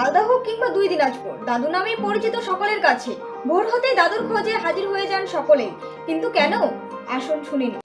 মালদা হোক কিংবা দুই দিনাজপুর, দাদু নামেই পরিচিত সকলের কাছে। ভোর হতেই দাদুর খোঁজে হাজির হয়ে যান সকলে কিন্তু কেন? আসুন শুনিনি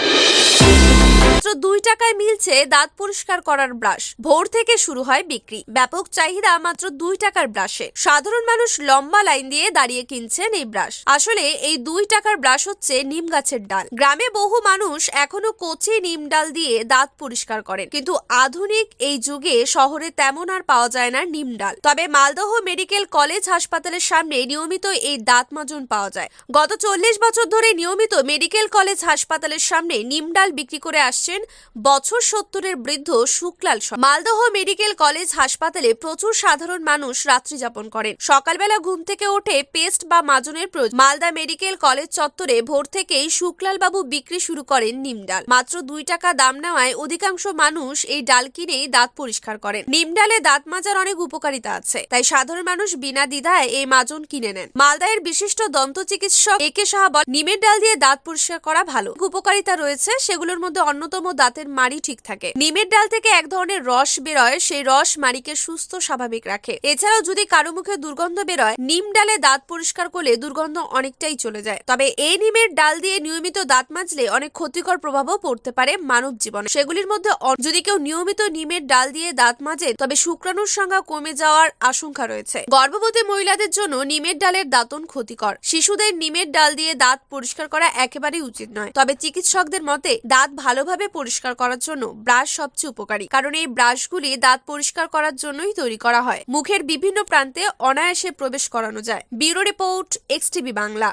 মাত্র দুই টাকায় মিলছে দাঁত পরিষ্কার করার ব্রাশ। ভোর থেকে শুরু হয় বিক্রি। ব্যাপক চাহিদা মাত্র দুই টাকার ব্রাশে। সাধারণ মানুষ লম্বা লাইন দিয়ে দাঁড়িয়ে কিনছেন এই ব্রাশ। আসলে এই দুই টাকার ব্রাশ হচ্ছে নিম গাছের ডাল। গ্রামে বহু মানুষ এখনও কচি নিম ডাল দিয়ে দাঁত পরিষ্কার করেন। কিন্তু আধুনিক এই যুগে শহরে তেমন আর পাওয়া যায় না নিম ডাল। তবে মালদহ মেডিকেল কলেজ হাসপাতালের সামনে নিয়মিত এই দাঁত মাজুন পাওয়া যায়। গত চল্লিশ বছর ধরে নিয়মিত মেডিকেল কলেজ হাসপাতালের সামনে নিম ডাল বিক্রি করে আসছেন বছর সত্তরের বৃদ্ধ শুক্লাল মালদহ মেডিকেল কলেজ হাসপাতালে প্রচুর সাধারণ মানুষ রাত্রি যাপন করেন। সকালবেলা ঘুম থেকে ওঠে পেস্ট বা মাজনের প্রয়োজন। মালদা মেডিকেল কলেজ চত্বরে ভোর থেকেই শুক্লাল বাবু বিক্রি শুরু করেন নিম ডাল। মাত্র দুই টাকা দাম নেওয়ায় অধিকাংশ মানুষ এই ডাল কিনেই দাঁত পরিষ্কার করেন। নিম ডালে দাঁত মাজার অনেক উপকারিতা আছে, তাই সাধারণ মানুষ বিনা দ্বিধায় এই মাজন কিনে নেন। মালদায়ের বিশিষ্ট দন্ত চিকিৎসক একে সাহা বল নিমের ডাল দিয়ে দাঁত পরিষ্কার করা ভালো। উপকারিতা রয়েছে, সেগুলোর মধ্যে অন্যতম দাঁতের মাড়ি ঠিক থাকে। নিমের ডাল থেকে এক ধরনের রস বেরোয়, সেই রস মাড়িকে সুস্থ, স্বাভাবিক রাখে। এছাড়াও যদি কারও মুখে দুর্গন্ধ বেরোয়, নিম ডালে দাঁত পরিষ্কার করলে দুর্গন্ধ অনেকটাই চলে যায়। তবে এই নিমের ডাল দিয়ে নিয়মিত দাঁত মাজলে অনেক ক্ষতিকর প্রভাবও পড়তে পারে মানব জীবনে। সেগুলির মধ্যে যদি কেউ নিয়মিত নিমের ডাল দিয়ে দাঁত মাজে, তবে শুক্রাণুর সংখ্যা কমে যাওয়ার আশঙ্কা রয়েছে। গর্ভবতী মহিলাদের জন্য নিমের ডালের দাঁতন ক্ষতিকর। শিশুদের নিমের ডাল দিয়ে দাঁত পরিষ্কার করা একেবারেই উচিত নয়। তবে চিকিৎসকদের মতে, দাঁত ভালোভাবে পরিষ্কার করার জন্য ব্রাশ সবচেয়ে উপকারী, কারণ এই ব্রাশগুলি দাঁত পরিষ্কার করার জন্যই তৈরি করা হয়। মুখের বিভিন্ন প্রান্তে অনায়াসে প্রবেশ করানো যায়। Bureau report, X TV Bangla.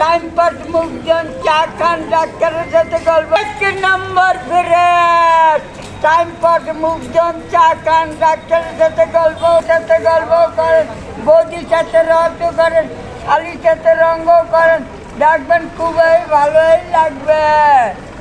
Time pass মুখজন চা খান ডাক্তারের সাথে গল্প এক মুখজন চা খান ডাক্তারের সাথে গল্প সাথে গল্প করেন বৌদির সাথে রহস্য করেন শালির সাথে রঙ্গ করেন দেখবেন খুবই ভালোই লাগবে।